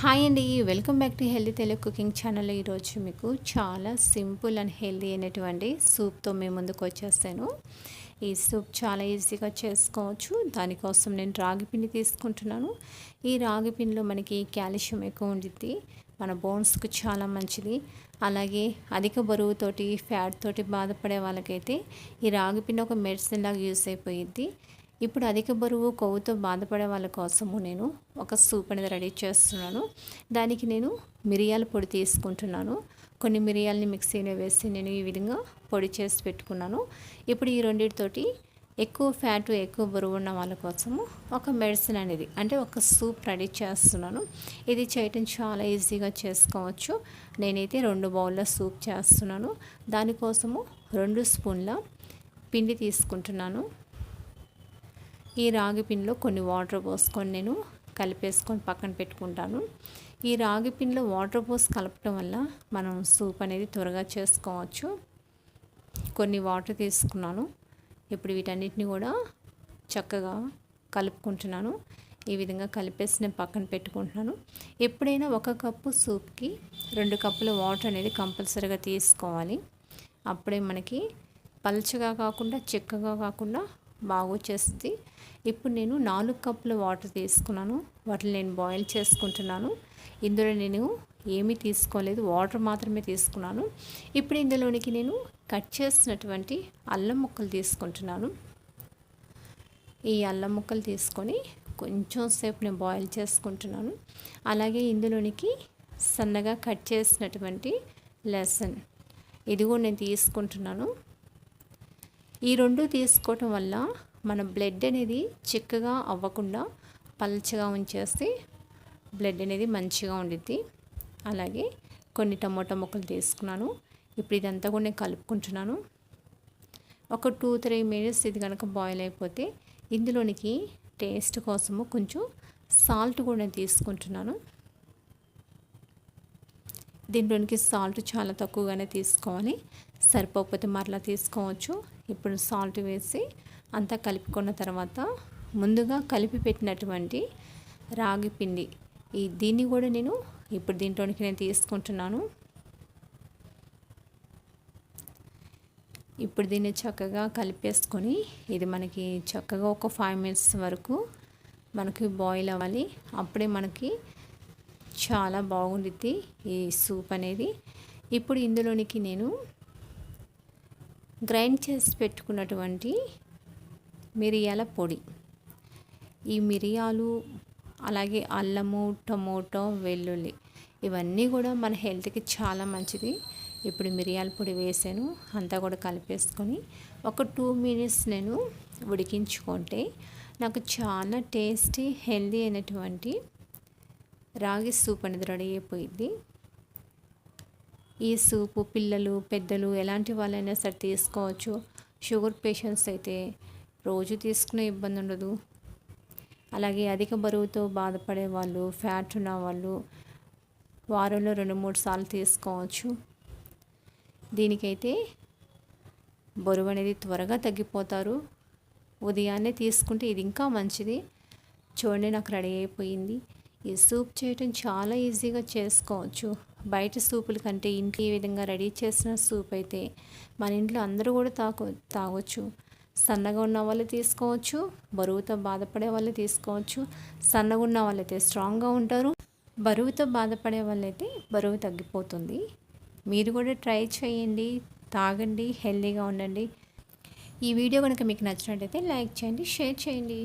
Hi అండి welcome back to healthy Telugu cooking channel. ఈరోజు మీకు చాలా సింపుల్ అండ్ హెల్దీ అయినటువంటి సూప్తో మేము ముందుకు వచ్చేసాను. ఈ సూప్ చాలా ఈజీగా చేసుకోవచ్చు. దానికోసం నేను రాగి పిండి తీసుకుంటున్నాను. ఈ రాగి పిండిలో మనకి కాల్షియం ఎక్కువ ఉండిద్ది. మన బోన్స్కు చాలా మంచిది. అలాగే అధిక బరువుతోటి ఫ్యాట్ తోటి బాధపడే వాళ్ళకైతే ఈ రాగి పిండి ఒక మెడిసిన్ లాగా యూస్ అయిపోయిద్ది. ఇప్పుడు అధిక బరువు కొవ్వుతో బాధపడే వాళ్ళ కోసము నేను ఒక సూప్ అనేది రెడీ చేస్తున్నాను. దానికి నేను మిరియాల పొడి తీసుకుంటున్నాను. కొన్ని మిరియాలని మిక్సీలో వేసి నేను ఈ విధంగా పొడి చేసి పెట్టుకున్నాను. ఇప్పుడు ఈ రెండింటితోటి ఎక్కువ ఫ్యాట్ ఎక్కువ బరువు ఉన్న వాళ్ళ కోసము ఒక మెడిసిన్ అనేది అంటే ఒక సూప్ రెడీ చేస్తున్నాను. ఇది చేయటం చాలా ఈజీగా చేసుకోవచ్చు. నేనైతే రెండు బౌల్ల సూప్ చేస్తున్నాను. దానికోసము రెండు స్పూన్ల పిండి తీసుకుంటున్నాను. ఈ రాగి పిండిలో కొన్ని వాటర్ పోసుకొని నేను కలిపేసుకొని పక్కన పెట్టుకుంటాను. ఈ రాగి పిండిలో వాటర్ పోసి కలపటం వల్ల మనం సూప్ అనేది త్వరగా చేసుకోవచ్చు. కొన్ని వాటర్ తీసుకున్నాను. ఇప్పుడు వీటన్నిటిని కూడా చక్కగా కలుపుకుంటున్నాను. ఈ విధంగా కలిపేసి నేను పక్కన పెట్టుకుంటున్నాను. ఎప్పుడైనా ఒక కప్పు సూప్కి రెండు కప్పుల వాటర్ అనేది కంపల్సరీగా తీసుకోవాలి. అప్పుడే మనకి పల్చగా కాకుండా చిక్కగా కాకుండా బాగా వచ్చేస్తుంది ఇప్పుడు నేను నాలుగు కప్పుల వాటర్ తీసుకున్నాను. వాటిని నేను బాయిల్ చేసుకుంటున్నాను. ఇందులో నేను ఏమీ తీసుకోలేదు. వాటర్ మాత్రమే తీసుకున్నాను. ఇప్పుడు ఇందులోనికి నేను కట్ చేసినటువంటి అల్లం ముక్కలు తీసుకుంటున్నాను. ఈ అల్లం ముక్కలు తీసుకొని కొంచెం సేపు నేను బాయిల్ చేసుకుంటున్నాను. అలాగే ఇందులోనికి సన్నగా కట్ చేసినటువంటి లెసన్. ఇది కూడా నేను తీసుకుంటున్నాను. ఈ రెండు తీసుకోవటం వల్ల మన బ్లడ్ అనేది చిక్కగా అవ్వకుండా పల్చగా ఉంచేస్తే బ్లడ్ అనేది మంచిగా ఉండిద్ది. అలాగే కొన్ని టమోటా ముక్కలు తీసుకున్నాను. ఇప్పుడు ఇదంతా కూడా నేను కలుపుకుంటున్నాను. ఒక టూ త్రీ మినిట్స్ ఇది కనుక బాయిల్ అయిపోతే ఇందులోనికి టేస్ట్ కోసము కొంచెం సాల్ట్ కూడా నేను తీసుకుంటున్నాను. దీంట్లోనికి సాల్ట్ చాలా తక్కువగానే తీసుకోవాలి. సరిపోకపోతే మరలా తీసుకోవచ్చు. ఇప్పుడు సాల్ట్ వేసి అంతా కలుపుకున్న తర్వాత ముందుగా కలిపి పెట్టినటువంటి రాగి పిండి. ఈ దీన్ని కూడా నేను ఇప్పుడు దీంట్లోనికి నేను తీసుకుంటున్నాను. ఇప్పుడు దీన్ని చక్కగా కలిపేసుకొని ఇది మనకి చక్కగా ఒక ఫైవ్ మినిట్స్ వరకు మనకి బాయిల్ అవ్వాలి. అప్పుడే మనకి చాలా బాగుండిద్ది ఈ సూప్ అనేది. ఇప్పుడు ఇందులోనికి నేను గ్రైండ్ చేసి పెట్టుకున్నటువంటి మిరియాల పొడి. ఈ మిరియాలు అలాగే అల్లము టమోటో వెల్లుల్లి ఇవన్నీ కూడా మన హెల్త్కి చాలా మంచిది. ఇప్పుడు మిరియాల పొడి వేసాను అంతా కూడా కలిపేసుకొని ఒక టూ మినిట్స్ నేను ఉడికించుకుంటే నాకు చాలా టేస్టీ హెల్దీ అయినటువంటి రాగి సూప్ అనేది రెడీ అయిపోయింది. ఈ సూపు పిల్లలు పెద్దలు ఎలాంటి వాళ్ళైనా సరే తీసుకోవచ్చు. షుగర్ పేషెంట్స్ అయితే రోజు తీసుకునే ఇబ్బంది ఉండదు. అలాగే అధిక బరువుతో బాధపడే వాళ్ళు ఫ్యాట్ ఉన్న వాళ్ళు వారంలో రెండు మూడు సార్లు తీసుకోవచ్చు. దీనికైతే బరువు అనేది త్వరగా తగ్గిపోతారు. ఉదయాన్నే తీసుకుంటే ఇది ఇంకా మంచిది. చూడండి నాకు రెడీ అయిపోయింది. ఈ సూప్ చేయటం చాలా ఈజీగా చేసుకోవచ్చు. బయట సూపుల కంటే ఇంట్లో ఈ విధంగా రెడీ చేసిన సూప్ అయితే మన ఇంట్లో అందరూ కూడా తాగ తాగొచ్చు. సన్నగా ఉన్న వాళ్ళు తీసుకోవచ్చు బరువుతో బాధపడే వాళ్ళు తీసుకోవచ్చు. సన్నగా ఉన్న వాళ్ళైతే స్ట్రాంగ్గా ఉంటారు బరువుతో బాధపడే వాళ్ళైతే బరువు తగ్గిపోతుంది. మీరు కూడా ట్రై చేయండి తాగండి హెల్దీగా ఉండండి. ఈ వీడియో కనుక మీకు నచ్చినట్టయితే లైక్ చేయండి షేర్ చేయండి.